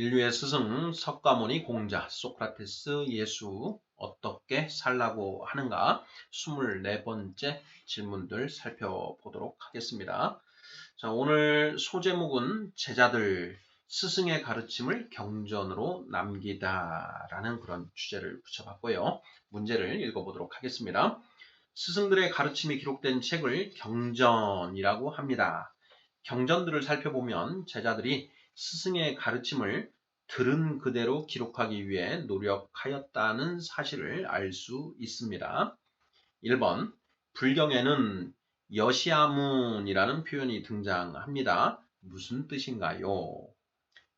인류의 스승 석가모니 공자 소크라테스 예수 어떻게 살라고 하는가 24번째 질문들 살펴보도록 하겠습니다. 자, 오늘 소제목은 제자들 스승의 가르침을 경전으로 남기다라는 그런 주제를 붙여봤고요. 문제를 읽어보도록 하겠습니다. 스승들의 가르침이 기록된 책을 경전이라고 합니다. 경전들을 살펴보면 제자들이 스승의 가르침을 들은 그대로 기록하기 위해 노력하였다는 사실을 알 수 있습니다. 1번 불경에는 여시아문이라는 표현이 등장합니다. 무슨 뜻인가요?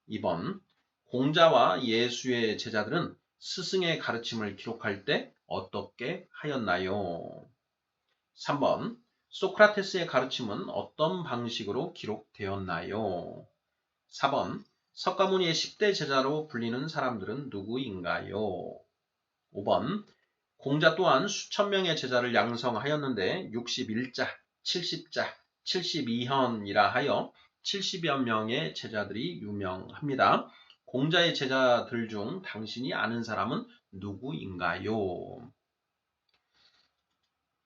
2번 공자와 예수의 제자들은 스승의 가르침을 기록할 때 어떻게 하였나요? 3번 소크라테스의 가르침은 어떤 방식으로 기록되었나요? 4번 석가모니의 10대 제자로 불리는 사람들은 누구인가요? 5번 공자 또한 수천 명의 제자를 양성하였는데 61자, 70자, 72현이라 하여 70여 명의 제자들이 유명합니다. 공자의 제자들 중 당신이 아는 사람은 누구인가요?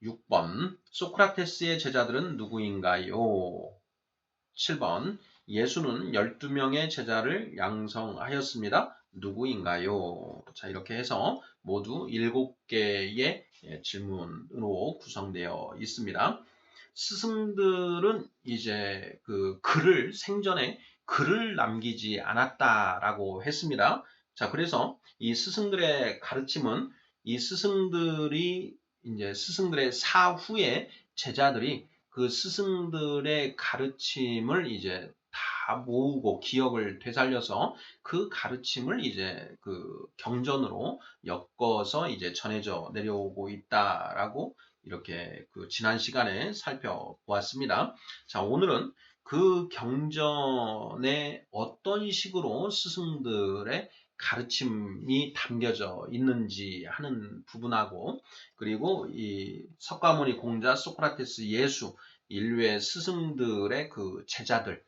6번 소크라테스의 제자들은 누구인가요? 7번 예수는 12명의 제자를 양성하였습니다. 누구인가요? 자, 이렇게 해서 모두 7개의 질문으로 구성되어 있습니다. 스승들은 이제 그 글을 생전에 글을 남기지 않았다라고 했습니다. 자, 그래서 이 스승들의 가르침은 이 스승들이 이제 스승들의 사후에 제자들이 그 스승들의 가르침을 이제 다 모으고 기억을 되살려서 그 가르침을 이제 그 경전으로 엮어서 이제 전해져 내려오고 있다라고 이렇게 그 지난 시간에 살펴보았습니다. 자, 오늘은 그 경전에 어떤 식으로 스승들의 가르침이 담겨져 있는지 하는 부분하고 그리고 이 석가모니 공자 소크라테스 예수 인류의 스승들의 그 제자들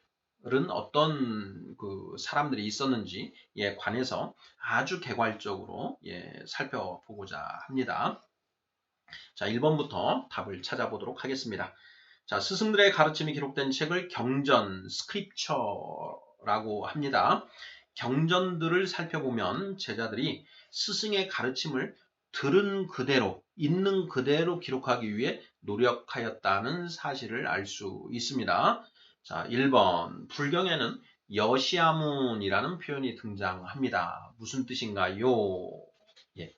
은 어떤 그 사람들이 있었는지에 관해서 아주 개괄적으로 예, 살펴보고자 합니다. 자, 1번부터 답을 찾아보도록 하겠습니다. 자, 스승들의 가르침이 기록된 책을 경전, 스크립처라고 합니다. 경전들을 살펴보면 제자들이 스승의 가르침을 들은 그대로, 있는 그대로 기록하기 위해 노력하였다는 사실을 알 수 있습니다. 자, 1번. 불경에는 여시아문이라는 표현이 등장합니다. 무슨 뜻인가요? 예.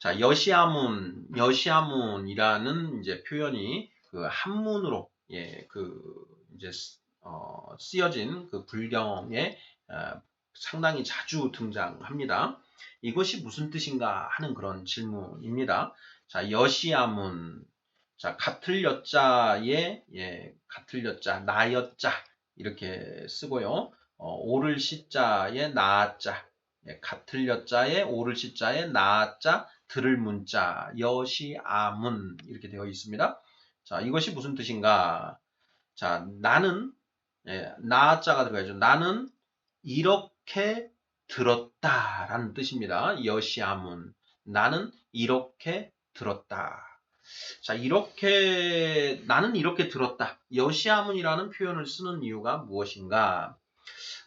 자, 여시아문, 여시아문이라는 이제 표현이 그 한문으로 예, 그 이제 어, 쓰여진 그 불경에 어, 상당히 자주 등장합니다. 이것이 무슨 뜻인가 하는 그런 질문입니다. 자, 여시아문. 자, 같을 여자에, 예, 같을 여자, 나 여자, 이렇게 쓰고요. 어, 오를 시자에 나자, 예, 같을 여자에 오를 시자에 나자, 들을 문자, 여시 아문, 이렇게 되어 있습니다. 자, 이것이 무슨 뜻인가? 자, 나는, 예, 나자가 들어가죠. 나는 이렇게 들었다라는 뜻입니다. 여시 아문. 나는 이렇게 들었다. 자, 이렇게, 나는 이렇게 들었다. 여시아문이라는 표현을 쓰는 이유가 무엇인가?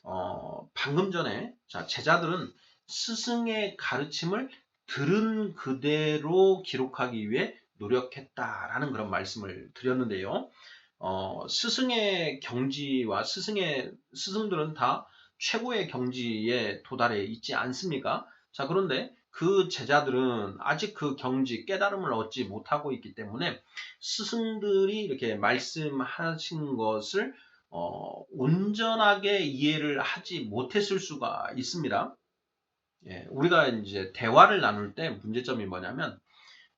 어, 방금 전에, 자, 제자들은 스승의 가르침을 들은 그대로 기록하기 위해 노력했다라는 그런 말씀을 드렸는데요. 어, 스승의 경지와 스승의, 스승들은 다 최고의 경지에 도달해 있지 않습니까? 자, 그런데 그 제자들은 아직 그 경지, 깨달음을 얻지 못하고 있기 때문에 스승들이 이렇게 말씀하신 것을 어, 온전하게 이해를 하지 못했을 수가 있습니다. 예, 우리가 이제 대화를 나눌 때 문제점이 뭐냐면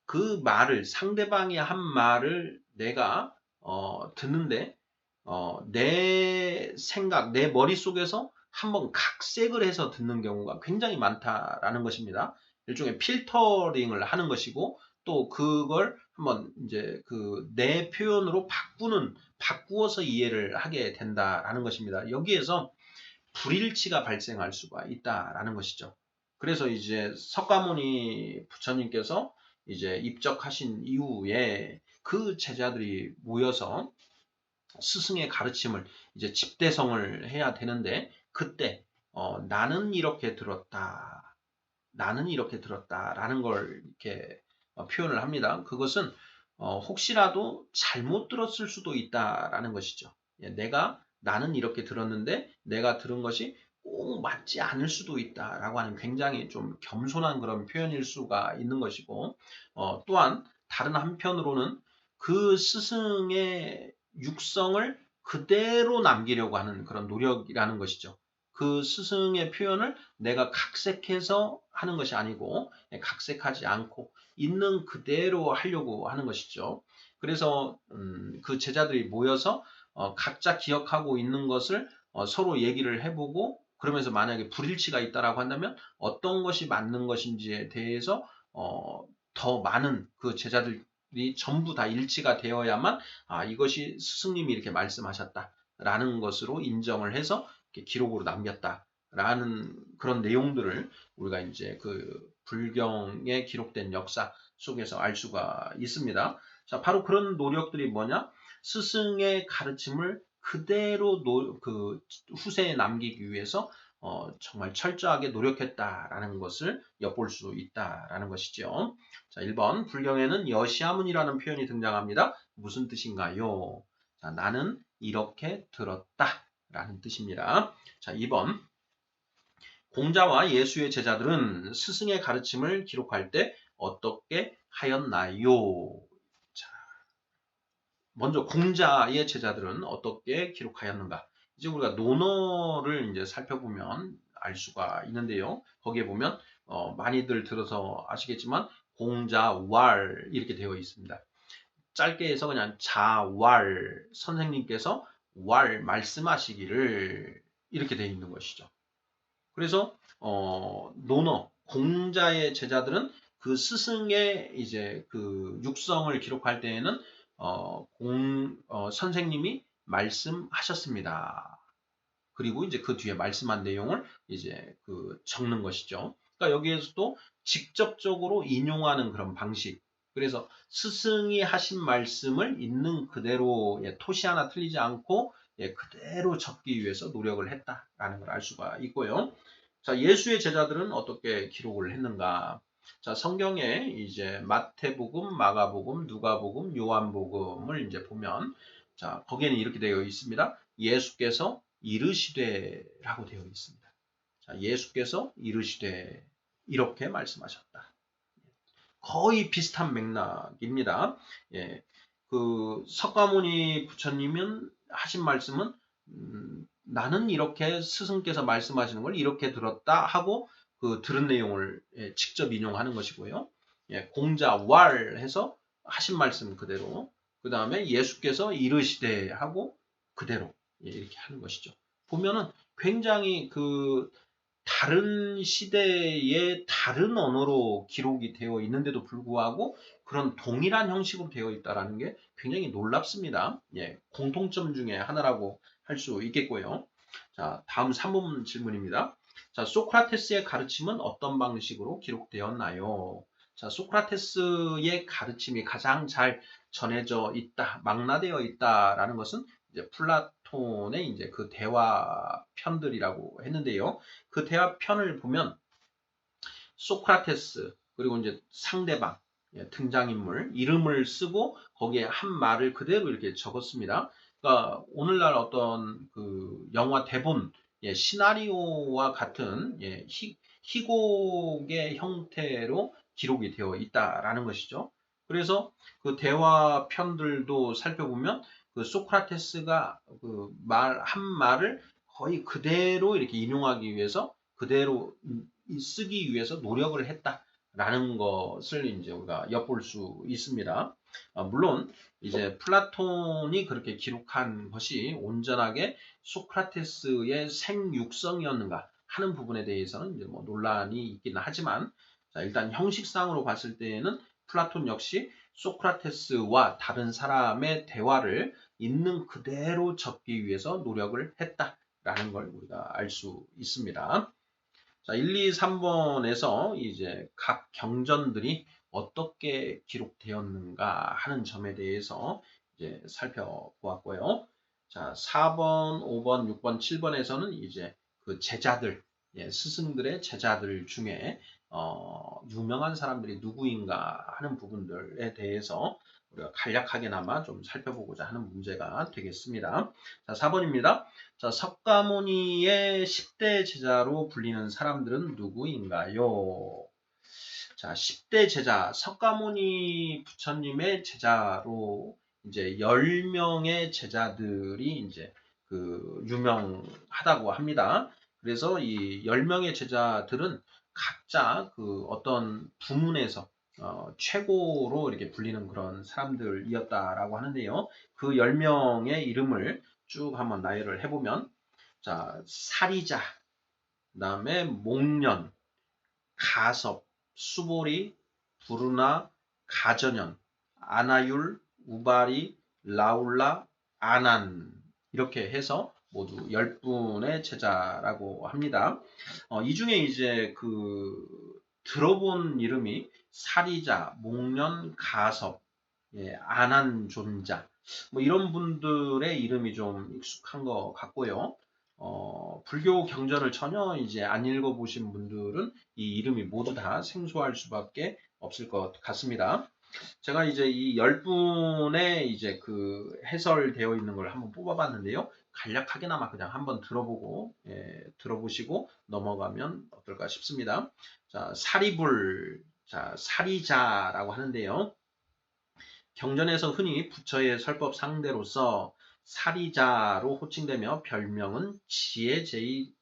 그 말을 상대방이 한 말을 내가 어, 듣는데 어, 내 생각, 내 머릿속에서 한번 각색을 해서 듣는 경우가 굉장히 많다라는 것입니다. 일종의 필터링을 하는 것이고 또 그걸 한번 이제 그 내 표현으로 바꾸는 바꾸어서 이해를 하게 된다라는 것입니다. 여기에서 불일치가 발생할 수가 있다라는 것이죠. 그래서 이제 석가모니 부처님께서 이제 입적하신 이후에 그 제자들이 모여서 스승의 가르침을 이제 집대성을 해야 되는데 그때 어, 나는 이렇게 들었다. 나는 이렇게 들었다라는 걸 이렇게 어, 표현을 합니다. 그것은 어, 혹시라도 잘못 들었을 수도 있다라는 것이죠. 예, 내가 나는 이렇게 들었는데 내가 들은 것이 꼭 맞지 않을 수도 있다라고 하는 굉장히 좀 겸손한 그런 표현일 수가 있는 것이고 어, 또한 다른 한편으로는 그 스승의 육성을 그대로 남기려고 하는 그런 노력이라는 것이죠. 그 스승의 표현을 내가 각색해서 하는 것이 아니고 예, 각색하지 않고 있는 그대로 하려고 하는 것이죠. 그래서 음, 그 제자들이 모여서 어, 각자 기억하고 있는 것을 어, 서로 얘기를 해보고 그러면서 만약에 불일치가 있다라고 한다면 어떤 것이 맞는 것인지에 대해서 어, 더 많은 그 제자들이 전부 다 일치가 되어야만 아 이것이 스승님이 이렇게 말씀하셨다라는 것으로 인정을 해서 기록으로 남겼다라는 그런 내용들을 우리가 이제 그 불경에 기록된 역사 속에서 알 수가 있습니다. 자, 바로 그런 노력들이 뭐냐? 스승의 가르침을 그대로 노, 그 후세에 남기기 위해서 어, 정말 철저하게 노력했다라는 것을 엿볼 수 있다라는 것이죠. 자, 1번 불경에는 여시아문이라는 표현이 등장합니다. 무슨 뜻인가요? 자, 나는 이렇게 들었다 라는 뜻입니다. 자, 2번 공자와 예수의 제자들은 스승의 가르침을 기록할 때 어떻게 하였나요? 자, 먼저 공자의 제자들은 어떻게 기록하였는가? 이제 우리가 논어를 이제 살펴보면 알 수가 있는데요. 거기에 보면 어, 많이들 들어서 아시겠지만 공자 왈 이렇게 되어 있습니다. 짧게 해서 그냥 자왈 선생님께서 왈 말씀하시기를 이렇게 되어 있는 것이죠. 그래서 어, 논어 공자의 제자들은 그 스승의 이제 그 육성을 기록할 때에는 어, 공 어, 선생님이 말씀하셨습니다. 그리고 이제 그 뒤에 말씀한 내용을 이제 그 적는 것이죠. 그러니까 여기에서도 직접적으로 인용하는 그런 방식. 그래서 스승이 하신 말씀을 있는 그대로 예, 토시 하나 틀리지 않고 예, 그대로 적기 위해서 노력을 했다라는 걸 알 수가 있고요. 자, 예수의 제자들은 어떻게 기록을 했는가? 자, 성경에 이제 마태복음, 마가복음, 누가복음, 요한복음을 이제 보면 자, 거기에는 이렇게 되어 있습니다. 예수께서 이르시되라고 되어 있습니다. 자, 예수께서 이르시되 이렇게 말씀하셨다. 거의 비슷한 맥락입니다. 예, 그 석가모니 부처님은 하신 말씀은 음, 나는 이렇게 스승께서 말씀하시는 걸 이렇게 들었다 하고 그 들은 내용을 예, 직접 인용하는 것이고요. 예, 공자 왈 해서 하신 말씀 그대로 그 다음에 예수께서 이르시되 하고 그대로 예, 이렇게 하는 것이죠. 보면은 굉장히 그 다른 시대의 다른 언어로 기록이 되어 있는데도 불구하고 그런 동일한 형식으로 되어 있다는 게 굉장히 놀랍습니다. 예, 공통점 중에 하나라고 할 수 있겠고요. 자, 다음 3번 질문입니다. 자, 소크라테스의 가르침은 어떤 방식으로 기록되었나요? 자, 소크라테스의 가르침이 가장 잘 전해져 있다, 망라되어 있다라는 것은 이제 플라 톤의 이제 그 대화 편들이라고 했는데요. 그 대화 편을 보면 소크라테스 그리고 이제 상대방 예, 등장인물 이름을 쓰고 거기에 한 말을 그대로 이렇게 적었습니다. 그러니까 오늘날 어떤 그 영화 대본 예, 시나리오와 같은 예, 희, 희곡의 형태로 기록이 되어 있다라는 것이죠. 그래서 그 대화 편들도 살펴보면 그 소크라테스가 그 말 한 말을 거의 그대로 이렇게 인용하기 위해서 그대로 쓰기 위해서 노력을 했다라는 것을 이제 우리가 엿볼 수 있습니다. 아, 물론 이제 플라톤이 그렇게 기록한 것이 온전하게 소크라테스의 생육성이었는가 하는 부분에 대해서는 이제 뭐 논란이 있기는 하지만 자, 일단 형식상으로 봤을 때에는 플라톤 역시 소크라테스와 다른 사람의 대화를 있는 그대로 적기 위해서 노력을 했다. 라는 걸 우리가 알 수 있습니다. 자, 1, 2, 3번에서 이제 각 경전들이 어떻게 기록되었는가 하는 점에 대해서 이제 살펴보았고요. 자, 4번, 5번, 6번, 7번에서는 이제 그 제자들, 예, 스승들의 제자들 중에 어, 유명한 사람들이 누구인가 하는 부분들에 대해서 우리가 간략하게나마 좀 살펴보고자 하는 문제가 되겠습니다. 자, 4번입니다. 자, 석가모니의 10대 제자로 불리는 사람들은 누구인가요? 자, 10대 제자, 석가모니 부처님의 제자로 이제 10명의 제자들이 이제 그 유명하다고 합니다. 그래서 이 10명의 제자들은 각자 그 어떤 부문에서 어, 최고로 이렇게 불리는 그런 사람들이었다라고 하는데요. 그 10명의 이름을 쭉 한번 나열을 해보면, 자, 사리자, 그 다음에 목련, 가섭, 수보리, 부르나, 가전연, 아나율, 우바리, 라울라, 아난 이렇게 해서 모두 10분의 제자라고 합니다. 어, 이 중에 이제 그 들어본 이름이 사리자, 목련, 가섭, 예, 안한존자 뭐 이런 분들의 이름이 좀 익숙한 것 같고요. 어, 불교 경전을 전혀 이제 안 읽어보신 분들은 이 이름이 모두 다 생소할 수밖에 없을 것 같습니다. 제가 이제 이 10분의 이제 그 해설되어 있는 걸 한번 뽑아봤는데요. 간략하게나마 그냥 한번 들어보고, 예, 들어보시고 넘어가면 어떨까 싶습니다. 자, 사리불, 자, 사리자라고 하는데요. 경전에서 흔히 부처의 설법 상대로서 사리자로 호칭되며 별명은 지혜제일이다.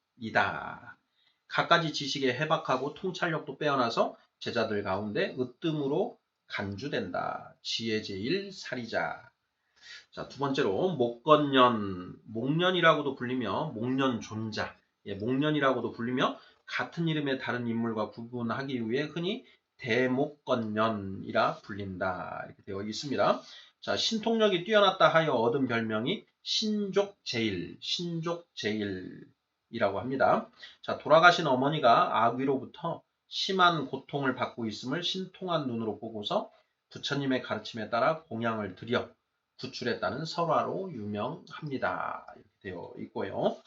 갖가지 지식에 해박하고 통찰력도 빼어나서 제자들 가운데 으뜸으로 간주된다. 지혜제일 사리자. 자, 두 번째로 목건년, 목련이라고도 불리며 목련존자, 예, 목련이라고도 불리며 같은 이름의 다른 인물과 구분하기 위해 흔히 대목건년이라 불린다. 이렇게 되어 있습니다. 자, 신통력이 뛰어났다 하여 얻은 별명이 신족제일, 신족제일이라고 합니다. 자, 돌아가신 어머니가 아귀로부터 심한 고통을 받고 있음을 신통한 눈으로 보고서 부처님의 가르침에 따라 공양을 드려 구출했다는 설화로 유명합니다. 이렇게 되어 있고요.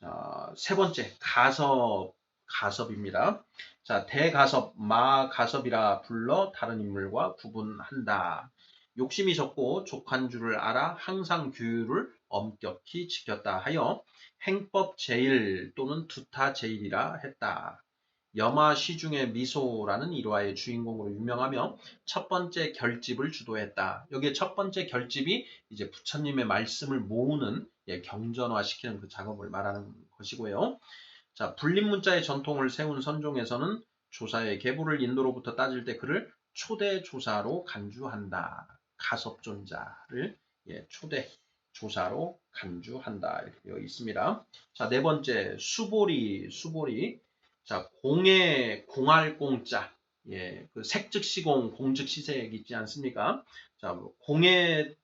자, 세 번째, 가섭, 가섭입니다. 자, 대가섭, 마가섭이라 불러 다른 인물과 구분한다. 욕심이 적고 족한 줄을 알아 항상 규율을 엄격히 지켰다 하여 행법 제일 또는 두타 제일이라 했다. 염화 시중의 미소라는 일화의 주인공으로 유명하며 첫 번째 결집을 주도했다. 여기에 첫 번째 결집이 이제 부처님의 말씀을 모으는 예, 경전화시키는 그 작업을 말하는 것이고요. 자, 불림 문자의 전통을 세운 선종에서는 조사의 계부를 인도로부터 따질 때 그를 초대 조사로 간주한다. 가섭존자를 예, 초대 조사로 간주한다. 이렇게 되어 있습니다. 자, 네 번째 수보리, 수보리. 자, 공의 공할 공자. 예, 그 색즉시공, 공즉시색 있지 않습니까? 자, 공의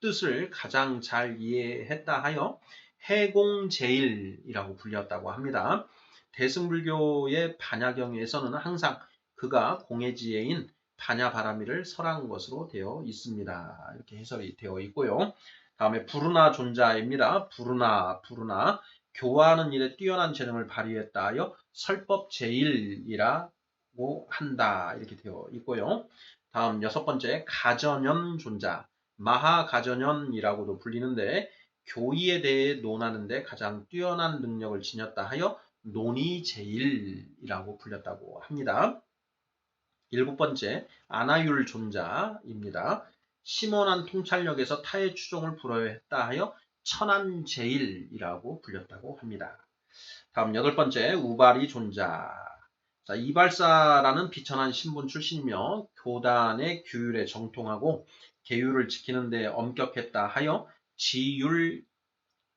뜻을 가장 잘 이해했다 하여 해공제일이라고 불렸다고 합니다. 대승불교의 반야경에서는 항상 그가 공해지혜인 반야바라미를 설한 것으로 되어 있습니다. 이렇게 해설이 되어 있고요. 다음에 부르나 존자입니다. 부르나, 부르나. 교화하는 일에 뛰어난 재능을 발휘했다 하여 설법 제일이라고 한다. 이렇게 되어 있고요. 다음 여섯 번째 가전연 존자. 마하가전연이라고도 불리는데 교의에 대해 논하는데 가장 뛰어난 능력을 지녔다 하여 논의제일이라고 불렸다고 합니다. 일곱 번째 아나율 존자입니다. 심원한 통찰력에서 타의 추종을 불허했다 하여 천안제일이라고 불렸다고 합니다. 다음 여덟 번째 우발이 존자. 자, 이발사라는 비천한 신분 출신이며 교단의 규율에 정통하고 계율을 지키는 데 엄격했다 하여 지율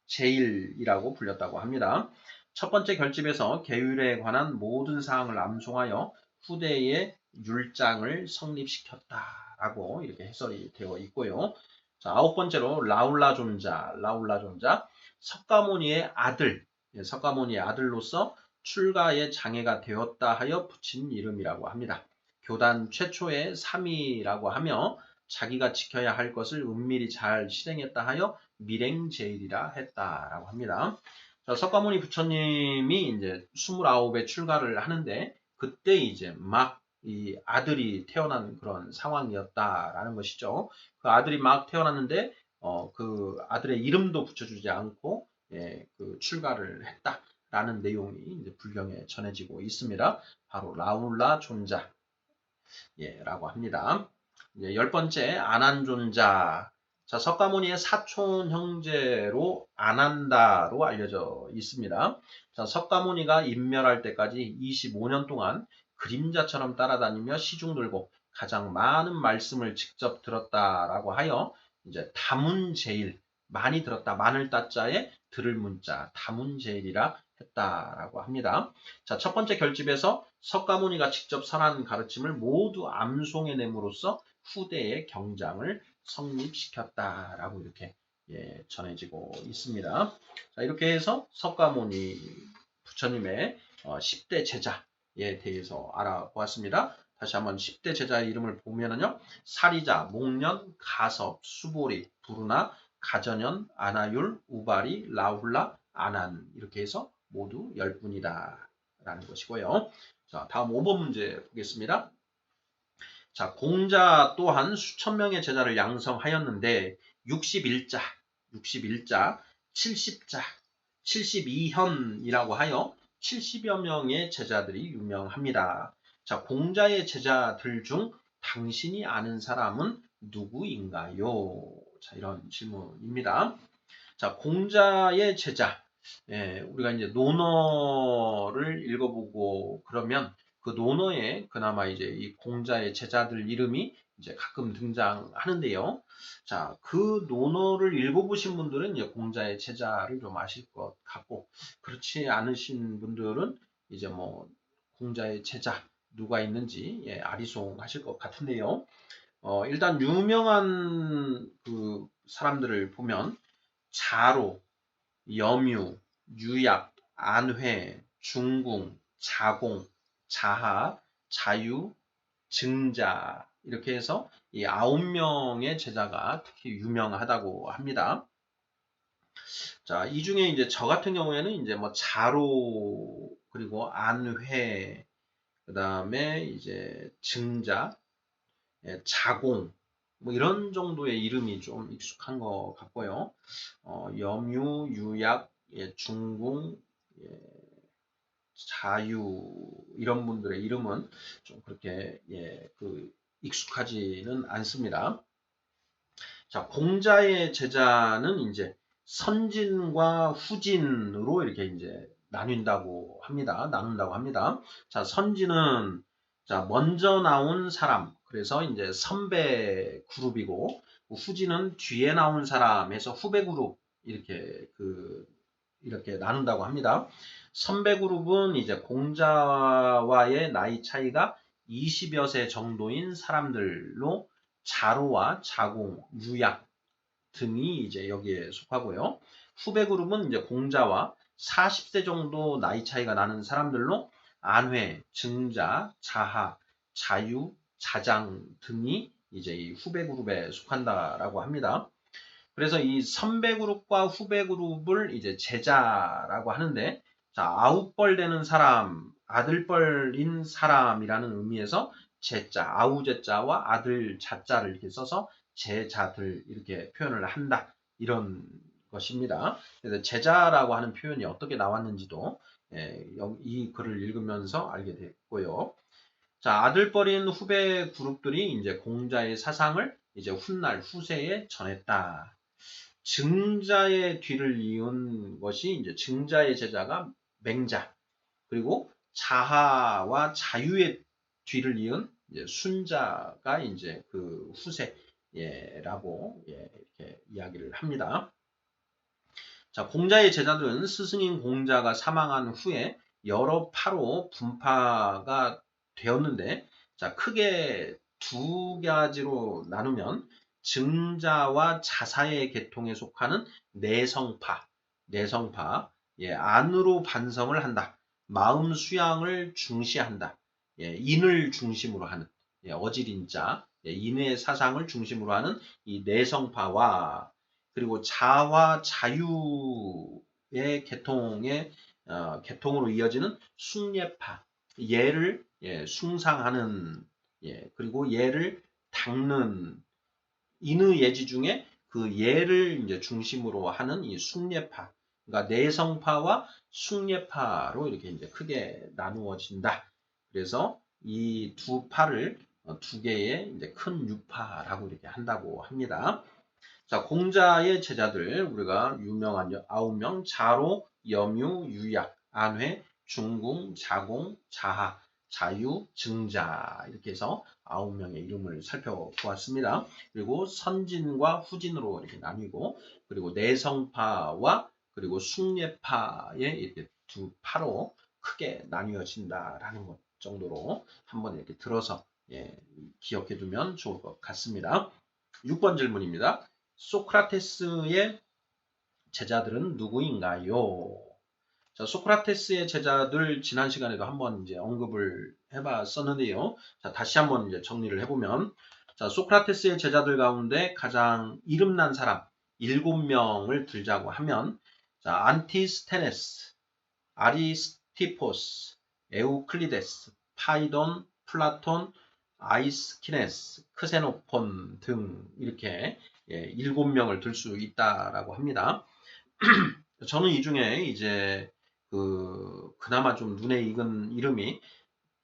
제일이라고 불렸다고 합니다. 첫 번째 결집에서 계율에 관한 모든 사항을 암송하여 후대의 율장을 성립시켰다라고 이렇게 해설이 되어 있고요. 자, 아홉 번째로 라울라 존자, 라울라 존자. 석가모니의 아들, 예, 석가모니의 아들로서 출가의 장애가 되었다 하여 붙인 이름이라고 합니다. 교단 최초의 3위라고 하며 자기가 지켜야 할 것을 은밀히 잘 실행했다 하여 밀행제일이라 했다라고 합니다. 자, 석가모니 부처님이 이제 29에 출가를 하는데 그때 이제 막 이 아들이 태어난 그런 상황이었다라는 것이죠. 그 아들이 막 태어났는데 어, 그 아들의 이름도 붙여주지 않고 예, 그 출가를 했다라는 내용이 이제 불경에 전해지고 있습니다. 바로 라울라 존자 예, 라고 합니다. 이제 열 번째 안한존자 자, 석가모니의 사촌 형제로 안한다로 알려져 있습니다. 자, 석가모니가 인멸할 때까지 25년 동안 그림자처럼 따라다니며 시중 들고 가장 많은 말씀을 직접 들었다라고 하여 이제 다문 제일 많이 들었다 마늘 따자에 들을 문자 다문 제일이라 했다라고 합니다. 자, 첫 번째 결집에서 석가모니가 직접 설한 가르침을 모두 암송해냄으로써 후대의 경장을 성립시켰다라고 이렇게 예, 전해지고 있습니다. 자, 이렇게 해서 석가모니 부처님의 어, 10대 제자 에 대해서 알아보았습니다. 다시 한번 10대 제자의 이름을 보면은요. 사리자, 목련, 가섭, 수보리, 부르나, 가전연, 아나율, 우바리, 라훌라, 아난 이렇게 해서 모두 10분이다 라는 것이고요. 자, 다음 5번 문제 보겠습니다. 자, 공자 또한 수천 명의 제자를 양성하였는데 61자, 61자, 70자, 72현이라고 하여 70여 명의 제자들이 유명합니다. 자, 공자의 제자들 중 당신이 아는 사람은 누구인가요? 자, 이런 질문입니다. 자, 공자의 제자. 예, 우리가 이제 논어를 읽어보고 그러면 그 논어에 그나마 이제 이 공자의 제자들 이름이 이제 가끔 등장하는데요. 자, 그 논어를 읽어보신 분들은 이제 공자의 제자를 좀 아실 것 같고, 그렇지 않으신 분들은 이제 뭐 공자의 제자 누가 있는지 예, 아리송하실 것 같은데요. 어, 일단 유명한 그 사람들을 보면 자로, 염유, 유약, 안회, 중궁, 자공, 자하, 자유, 증자 이렇게 해서 이 아홉 명의 제자가 특히 유명하다고 합니다. 자, 이 중에 이제 저 같은 경우에는 이제 뭐 자로 그리고 안회 그다음에 이제 증자, 예, 자공 뭐 이런 정도의 이름이 좀 익숙한 것 같고요. 어, 염유, 유약, 예, 중궁, 예, 자유 이런 분들의 이름은 좀 그렇게 예, 그 익숙하지는 않습니다. 자, 공자의 제자는 이제 선진과 후진으로 이렇게 이제 나뉜다고 합니다. 나눈다고 합니다. 자, 선진은 자, 먼저 나온 사람. 그래서 이제 선배 그룹이고 후진은 뒤에 나온 사람에서 후배 그룹 이렇게 그 이렇게 나눈다고 합니다. 선배 그룹은 이제 공자와의 나이 차이가 20여 세 정도인 사람들로 자로와 자공, 유약 등이 이제 여기에 속하고요. 후배 그룹은 이제 공자와 40세 정도 나이 차이가 나는 사람들로 안회, 증자, 자하, 자유, 자장 등이 이제 이 후배 그룹에 속한다라고 합니다. 그래서 이 선배 그룹과 후배 그룹을 이제 제자라고 하는데 자, 아웃벌 되는 사람, 아들뻘인 사람이라는 의미에서 제자, 아우제자와 아들 자자를 이렇게 써서 제자들 이렇게 표현을 한다. 이런 것입니다. 그래서 제자라고 하는 표현이 어떻게 나왔는지도 예, 이 글을 읽으면서 알게 됐고요. 자, 아들뻘인 후배 그룹들이 이제 공자의 사상을 이제 훗날 후세에 전했다. 증자의 뒤를 이은 것이 이제 증자의 제자가 맹자 그리고 자하와 자유의 뒤를 이은 이제 순자가 이제 그 후세라고 예, 이렇게 이야기를 합니다. 자, 공자의 제자들은 스승인 공자가 사망한 후에 여러 파로 분파가 되었는데, 자, 크게 두 가지로 나누면 증자와 자사의 계통에 속하는 내성파, 내성파, 예, 안으로 반성을 한다. 마음 수양을 중시한다. 예, 인을 중심으로 하는 예, 어질인자, 예, 인의 사상을 중심으로 하는 이 내성파와 그리고 자와 자유의 계통의 어, 계통으로 이어지는 숭례파, 예를 예, 숭상하는 예, 그리고 예를 닦는 인의 예지 중에 그 예를 이제 중심으로 하는 이 숭례파, 그러니까 내성파와 숭례파로 이렇게 이제 크게 나누어진다. 그래서 이 두 파를 어, 두 개의 이제 큰 유파라고 이렇게 한다고 합니다. 자, 공자의 제자들 우리가 유명한 아홉 명 자로, 염유, 유약, 안회, 중궁, 자공, 자하, 자유, 증자 이렇게 해서 아홉 명의 이름을 살펴보았습니다. 그리고 선진과 후진으로 이렇게 나뉘고 그리고 내성파와 그리고 숭례파의 이렇게 두 파로 크게 나뉘어진다라는 것 정도로 한번 이렇게 들어서 예, 기억해 두면 좋을 것 같습니다. 6번 질문입니다. 소크라테스의 제자들은 누구인가요? 자, 소크라테스의 제자들 지난 시간에도 한번 이제 언급을 해봤었는데요. 자, 다시 한번 이제 정리를 해보면, 자, 소크라테스의 제자들 가운데 가장 이름난 사람 일곱 명을 들자고 하면, 자, 안티스테네스, 아리스티포스, 에우클리데스, 파이돈, 플라톤, 아이스키네스, 크세노폰 등 이렇게 예, 일곱 명을 들 수 있다라고 합니다. 저는 이 중에 이제 그 그나마 좀 눈에 익은 이름이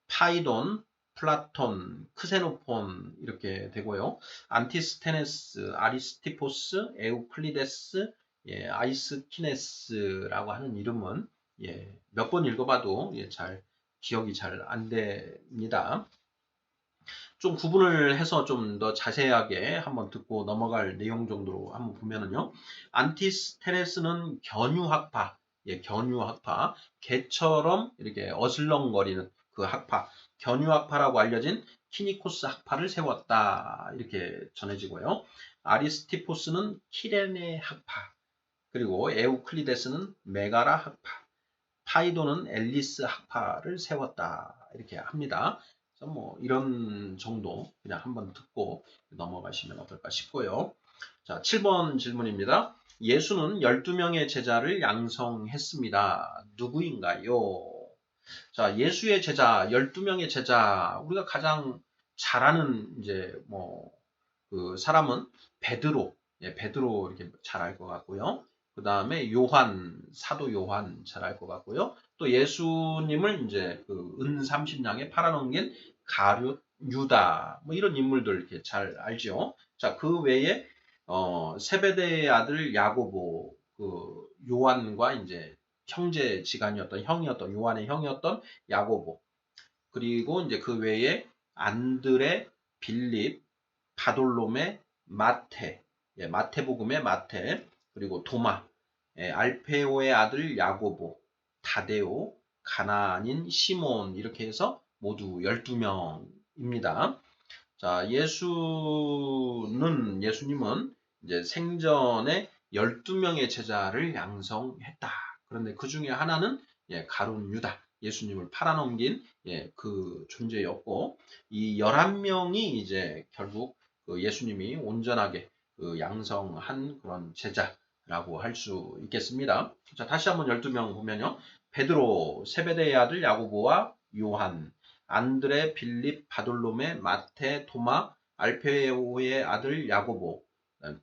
파이돈, 플라톤, 크세노폰 이렇게 되고요. 안티스테네스, 아리스티포스, 에우클리데스, 예, 아이스키네스라고 하는 이름은 예, 몇 번 읽어봐도 예, 잘 기억이 잘 안 됩니다. 좀 구분을 해서 좀 더 자세하게 한번 듣고 넘어갈 내용 정도로 한번 보면은요. 안티스테네스는 견유학파, 예, 견유학파, 개처럼 이렇게 어슬렁거리는 그 학파, 견유학파라고 알려진 키니코스 학파를 세웠다. 이렇게 전해지고요. 아리스티포스는 키레네 학파, 그리고 에우클리데스는 메가라 학파, 파이도는 앨리스 학파를 세웠다. 이렇게 합니다. 그래서 뭐 이런 정도 그냥 한번 듣고 넘어가시면 어떨까 싶고요. 자, 7번 질문입니다. 예수는 12명의 제자를 양성했습니다. 누구인가요? 자, 예수의 제자, 12명의 제자, 우리가 가장 잘 아는 이제 뭐, 그 사람은 베드로, 예, 베드로 이렇게 잘 알 것 같고요. 그 다음에 요한, 사도 요한 잘 알 것 같고요. 또 예수님을 이제 그 은 30냥에 팔아넘긴 가룟, 유다, 뭐 이런 인물들 이렇게 잘 알죠. 자, 그 외에 어, 세베대의 아들 야고보, 그 요한과 이제 형제 지간이었던 형이었던 요한의 형이었던 야고보, 그리고 이제 그 외에 안드레, 빌립, 바돌롬의 마테, 예, 마테복음의 마테, 그리고 도마, 예, 알페오의 아들 야고보, 다데오, 가나안인 시몬 이렇게 해서 모두 12명입니다. 자, 예수는, 예수님은 이제 생전에 12명의 제자를 양성했다. 그런데 그 중에 하나는 예, 가룟 유다. 예수님을 팔아넘긴 예, 그 존재였고, 이 11명이 이제 결국 그 예수님이 온전하게 그 양성한 그런 제자 라고 할 수 있겠습니다. 자, 다시 한번 12명 보면요. 베드로, 세베대의 아들 야고보와 요한, 안드레, 빌립, 바돌로메, 마테, 토마, 알페오의 아들 야고보,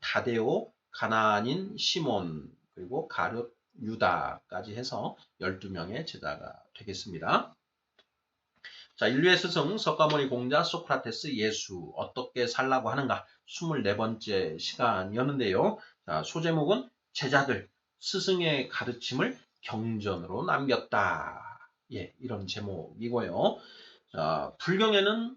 다데오, 가나안인 시몬, 그리고 가룟, 유다까지 해서 12명의 제자가 되겠습니다. 자, 인류의 스승, 석가모니 공자, 소크라테스, 예수, 어떻게 살라고 하는가? 24번째 시간이었는데요. 자, 소제목은 제자들, 스승의 가르침을 경전으로 남겼다. 예, 이런 제목이고요. 자, 불경에는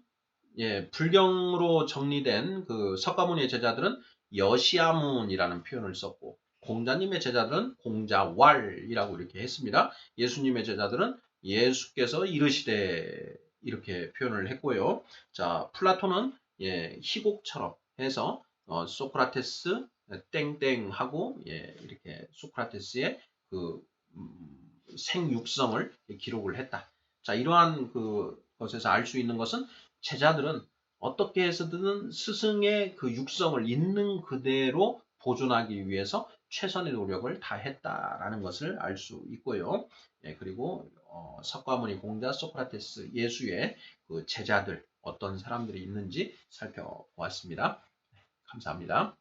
예, 불경으로 정리된 그 석가모니의 제자들은 여시아문이라는 표현을 썼고 공자님의 제자들은 공자왈이라고 이렇게 했습니다. 예수님의 제자들은 예수께서 이르시되 이렇게 표현을 했고요. 자, 플라톤은 예, 희곡처럼 해서 어, 소크라테스 땡땡 하고 예, 이렇게 소크라테스의 그 음, 생육성을 기록을 했다. 자, 이러한 그 것에서 알 수 있는 것은 제자들은 어떻게 해서든 스승의 그 육성을 있는 그대로 보존하기 위해서 최선의 노력을 다했다라는 것을 알 수 있고요. 예, 그리고 어, 석가모니 공자 소크라테스 예수의 그 제자들 어떤 사람들이 있는지 살펴보았습니다. 감사합니다.